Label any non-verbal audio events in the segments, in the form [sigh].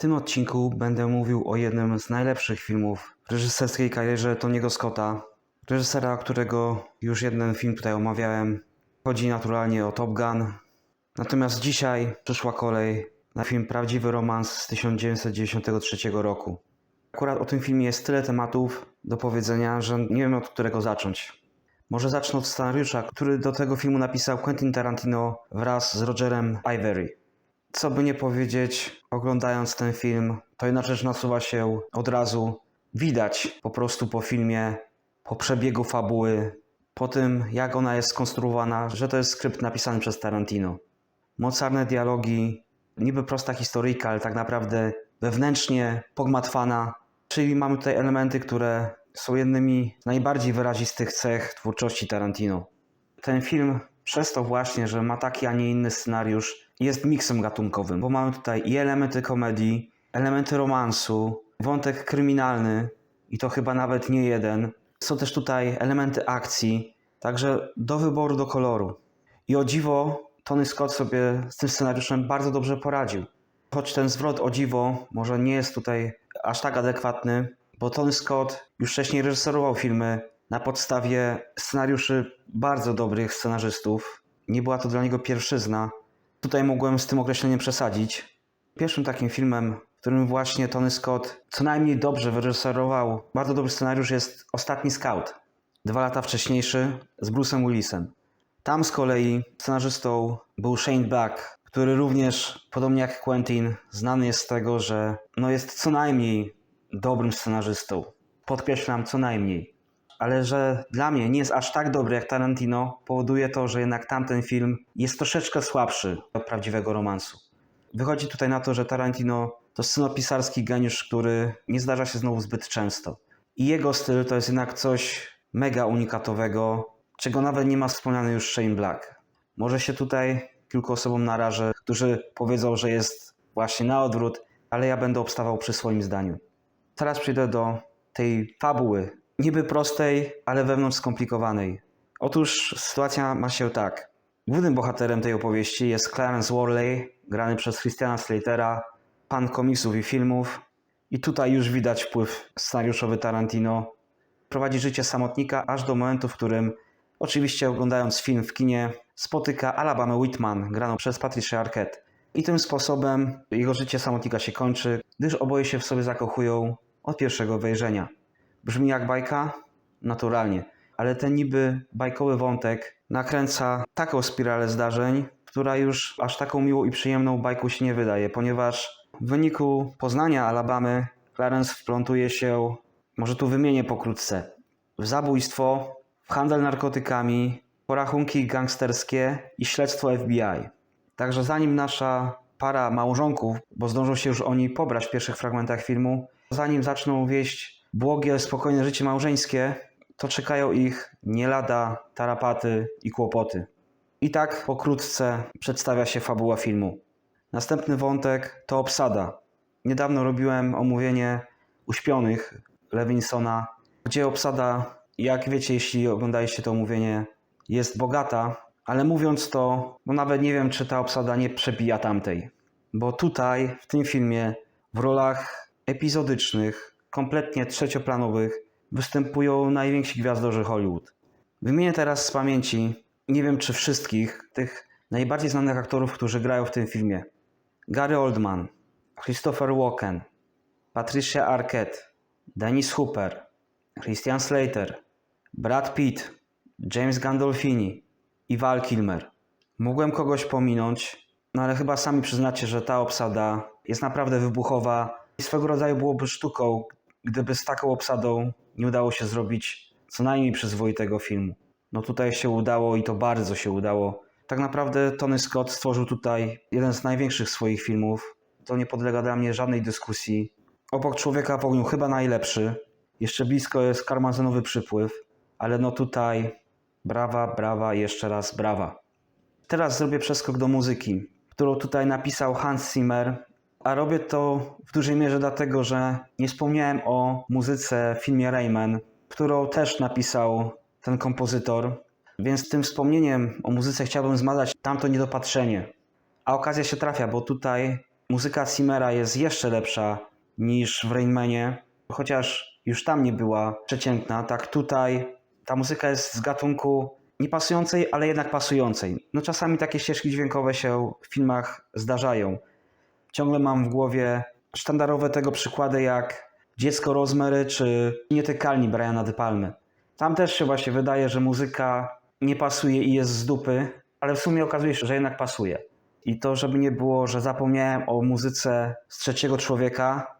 tym odcinku będę mówił o jednym z najlepszych filmów w reżyserskiej karierze Tony'ego Scotta, reżysera, którego już jeden film tutaj omawiałem. Chodzi naturalnie o Top Gun. Natomiast dzisiaj przyszła kolej na film Prawdziwy Romans z 1993 roku. Akurat o tym filmie jest tyle tematów do powiedzenia, że nie wiem od którego zacząć. Może zacznę od scenariusza, który do tego filmu napisał Quentin Tarantino wraz z Rogerem Ivory. Co by nie powiedzieć, oglądając ten film, to jedna rzecz nasuwa się od razu. Widać po prostu po filmie, po przebiegu fabuły, po tym jak ona jest skonstruowana, że to jest skrypt napisany przez Tarantino. Mocarne dialogi, niby prosta historyjka, ale tak naprawdę wewnętrznie pogmatwana. Czyli mamy tutaj elementy, które są jednymi z najbardziej wyrazistych cech twórczości Tarantino. Ten film przez to właśnie, że ma taki, a nie inny scenariusz, jest miksem gatunkowym, bo mamy tutaj i elementy komedii, elementy romansu, wątek kryminalny i to chyba nawet nie jeden. Są też tutaj elementy akcji, także do wyboru, do koloru. I o dziwo, Tony Scott sobie z tym scenariuszem bardzo dobrze poradził. Choć ten zwrot o dziwo może nie jest tutaj aż tak adekwatny, bo Tony Scott już wcześniej reżyserował filmy na podstawie scenariuszy bardzo dobrych scenarzystów. Nie była to dla niego pierwszyzna. Tutaj mogłem z tym określeniem przesadzić. Pierwszym takim filmem, w którym właśnie Tony Scott co najmniej dobrze wyreżyserował bardzo dobry scenariusz jest Ostatni Scout. Dwa lata wcześniejszy z Bruce'em Willisem. Tam z kolei scenarzystą był Shane Black, który również, podobnie jak Quentin, znany jest z tego, że no jest co najmniej dobrym scenarzystą. Podkreślam, co najmniej. Ale że dla mnie nie jest aż tak dobry jak Tarantino, powoduje to, że jednak tamten film jest troszeczkę słabszy od prawdziwego romansu. Wychodzi tutaj na to, że Tarantino to scenopisarski geniusz, który nie zdarza się znowu zbyt często. I jego styl to jest jednak coś mega unikatowego, czego nawet nie ma wspomniany już Shane Black. Może się tutaj kilku osobom narażę, którzy powiedzą, że jest właśnie na odwrót, ale ja będę obstawał przy swoim zdaniu. Teraz przejdę do tej fabuły, niby prostej, ale wewnątrz skomplikowanej. Otóż sytuacja ma się tak. Głównym bohaterem tej opowieści jest Clarence Worley, grany przez Christiana Slatera, pan komiksów i filmów. I tutaj już widać wpływ scenariuszowy Tarantino. Prowadzi życie samotnika aż do momentu, w którym, oczywiście oglądając film w kinie, spotyka Alabama Whitman, graną przez Patricia Arquette. I tym sposobem jego życie samotnika się kończy, gdyż oboje się w sobie zakochują od pierwszego wejrzenia. Brzmi jak bajka? Naturalnie. Ale ten niby bajkowy wątek nakręca taką spiralę zdarzeń, która już aż taką miłą i przyjemną bajką się nie wydaje, ponieważ w wyniku poznania Alabamy Clarence wplątuje się, może tu wymienię pokrótce, w zabójstwo, w handel narkotykami, porachunki gangsterskie i śledztwo FBI. Także zanim nasza para małżonków, bo zdążą się już oni pobrać w pierwszych fragmentach filmu, zanim zaczną wieść błogie, spokojne życie małżeńskie, to czekają ich nie lada tarapaty i kłopoty. I tak pokrótce przedstawia się fabuła filmu. Następny wątek to obsada. Niedawno robiłem omówienie Uśpionych Lewinsona, gdzie obsada, jak wiecie, jeśli oglądaliście to omówienie, jest bogata, ale mówiąc to, no nawet nie wiem, czy ta obsada nie przebija tamtej. Bo tutaj, w tym filmie, w rolach epizodycznych, kompletnie trzecioplanowych, występują najwięksi gwiazdorzy Hollywood. Wymienię teraz z pamięci, nie wiem czy wszystkich, tych najbardziej znanych aktorów, którzy grają w tym filmie. Gary Oldman, Christopher Walken, Patricia Arquette, Dennis Hooper, Christian Slater, Brad Pitt, James Gandolfini i Val Kilmer. Mogłem kogoś pominąć, no ale chyba sami przyznacie, że ta obsada jest naprawdę wybuchowa i swego rodzaju byłoby sztuką, gdyby z taką obsadą nie udało się zrobić co najmniej przyzwoitego filmu. No tutaj się udało i to bardzo się udało. Tak naprawdę Tony Scott stworzył tutaj jeden z największych swoich filmów. To nie podlega dla mnie żadnej dyskusji. Obok Człowieka w ogniu chyba najlepszy. Jeszcze blisko jest Karmazynowy Przypływ. Ale no tutaj brawa, brawa, jeszcze raz brawa. Teraz zrobię przeskok do muzyki, którą tutaj napisał Hans Zimmer. A robię to w dużej mierze dlatego, że nie wspomniałem o muzyce w filmie Rayman, którą też napisał ten kompozytor. Więc tym wspomnieniem o muzyce chciałbym zmazać tamto niedopatrzenie. A okazja się trafia, bo tutaj Muzyka Simmera jest jeszcze lepsza niż w Rainmanie, chociaż już tam nie była przeciętna, tak tutaj ta muzyka jest z gatunku niepasującej, ale jednak pasującej. No czasami takie ścieżki dźwiękowe się w filmach zdarzają. Ciągle mam w głowie sztandarowe tego przykłady jak Dziecko Rosemary czy Nietykalni Briana De Palmy. Tam też się właśnie wydaje, że muzyka nie pasuje i jest z dupy, ale w sumie okazuje się, że jednak pasuje. I to, żeby nie było, że zapomniałem o muzyce z trzeciego człowieka.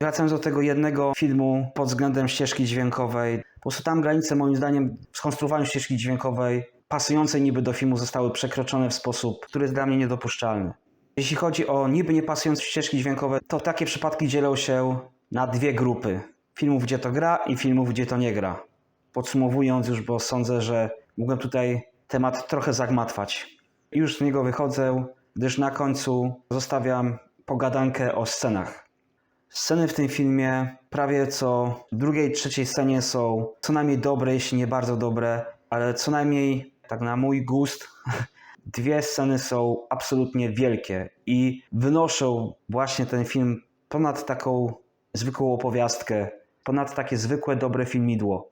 Wracając do tego jednego filmu pod względem ścieżki dźwiękowej, po prostu tam granice moim zdaniem w ścieżki dźwiękowej pasującej niby do filmu zostały przekroczone w sposób, który jest dla mnie niedopuszczalny. Jeśli chodzi o niby niepasujące ścieżki dźwiękowe, to takie przypadki dzielą się na dwie grupy. Filmów, gdzie to gra i filmów, gdzie to nie gra. Podsumowując już, bo sądzę, że mogłem tutaj temat trochę zagmatwać. Już z niego wychodzę, gdyż na końcu zostawiam pogadankę o scenach. Sceny w tym filmie prawie co drugiej, trzeciej scenie są co najmniej dobre, jeśli nie bardzo dobre, ale co najmniej, tak na mój gust, [laughs] dwie sceny są absolutnie wielkie i wynoszą właśnie ten film ponad taką zwykłą opowiastkę, ponad takie zwykłe, dobre filmidło.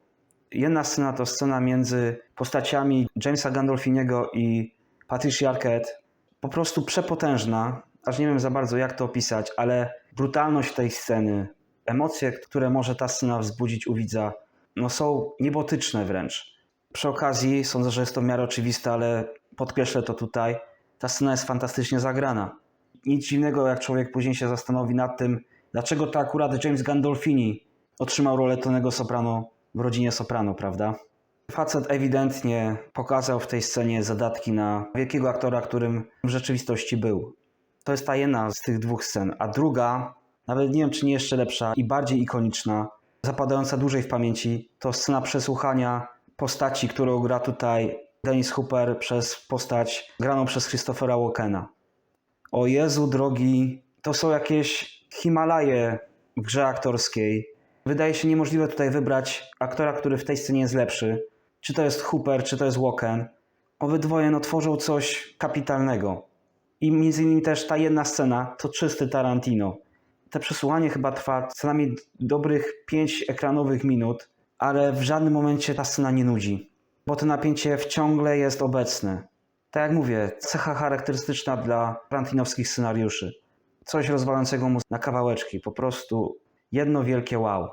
Jedna scena to scena między postaciami Jamesa Gandolfiniego i Patricia Arquette. Po prostu przepotężna, aż nie wiem za bardzo jak to opisać, ale brutalność tej sceny, emocje, które może ta scena wzbudzić u widza, no są niebotyczne wręcz. Przy okazji, sądzę, że jest to w miarę oczywiste, ale podkreślę to tutaj, ta scena jest fantastycznie zagrana. Nic dziwnego, jak człowiek później się zastanowi nad tym, dlaczego to akurat James Gandolfini otrzymał rolę Tonego Soprano w rodzinie Soprano, prawda? Facet ewidentnie pokazał w tej scenie zadatki na wielkiego aktora, którym w rzeczywistości był. To jest ta jedna z tych dwóch scen. A druga, nawet nie wiem czy nie jeszcze lepsza i bardziej ikoniczna, zapadająca dłużej w pamięci, to scena przesłuchania postaci, którą gra tutaj Dennis Hooper przez postać graną przez Christophera Walkena. O Jezu drogi, to są jakieś Himalaje w grze aktorskiej. Wydaje się niemożliwe tutaj wybrać aktora, który w tej scenie jest lepszy. Czy to jest Hooper, czy to jest Walken. Obydwoje no, tworzą coś kapitalnego. I między innymi też ta jedna scena to czysty Tarantino. Te przesłuchanie chyba trwa co najmniej dobrych 5 ekranowych minut, ale w żadnym momencie ta scena nie nudzi, bo to napięcie ciągle jest obecne. Tak jak mówię, cecha charakterystyczna dla tarantinowskich scenariuszy. Coś rozwalającego mu na kawałeczki, po prostu jedno wielkie wow.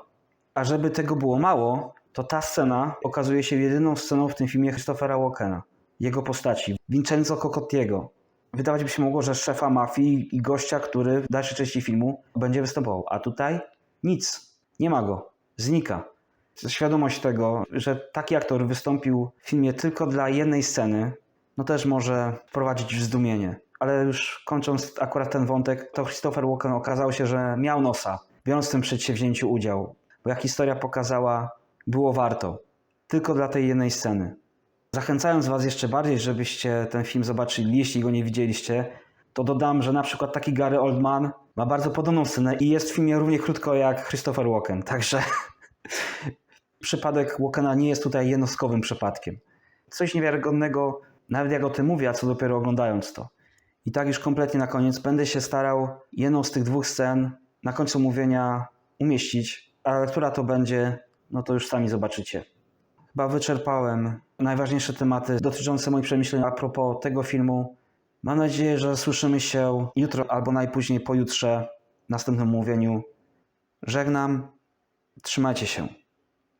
A żeby tego było mało, to ta scena okazuje się jedyną sceną w tym filmie Christophera Walkena, jego postaci, Vincenzo Cocottiego. Wydawać by się mogło, że szefa mafii i gościa, który w dalszej części filmu będzie występował, a tutaj nic, nie ma go, znika. Świadomość tego, że taki aktor wystąpił w filmie tylko dla jednej sceny, no też może wprowadzić w zdumienie. Ale już kończąc akurat ten wątek, to Christopher Walken okazało się, że miał nosa, biorąc w tym przedsięwzięciu udział. Bo jak historia pokazała, było warto. Tylko dla tej jednej sceny. Zachęcając Was jeszcze bardziej, żebyście ten film zobaczyli, jeśli go nie widzieliście, to dodam, że na przykład taki Gary Oldman ma bardzo podobną scenę i jest w filmie równie krótko jak Christopher Walken. Także przypadek Walkena nie jest tutaj jednostkowym przypadkiem. Coś niewiarygodnego, nawet jak o tym mówię, a co dopiero oglądając to. I tak już kompletnie na koniec będę się starał jedną z tych dwóch scen na końcu mówienia umieścić, a która to będzie, no to już sami zobaczycie. Chyba wyczerpałem najważniejsze tematy dotyczące moich przemyśleń a propos tego filmu. Mam nadzieję, że słyszymy się jutro albo najpóźniej pojutrze w następnym mówieniu. Żegnam. Trzymajcie się.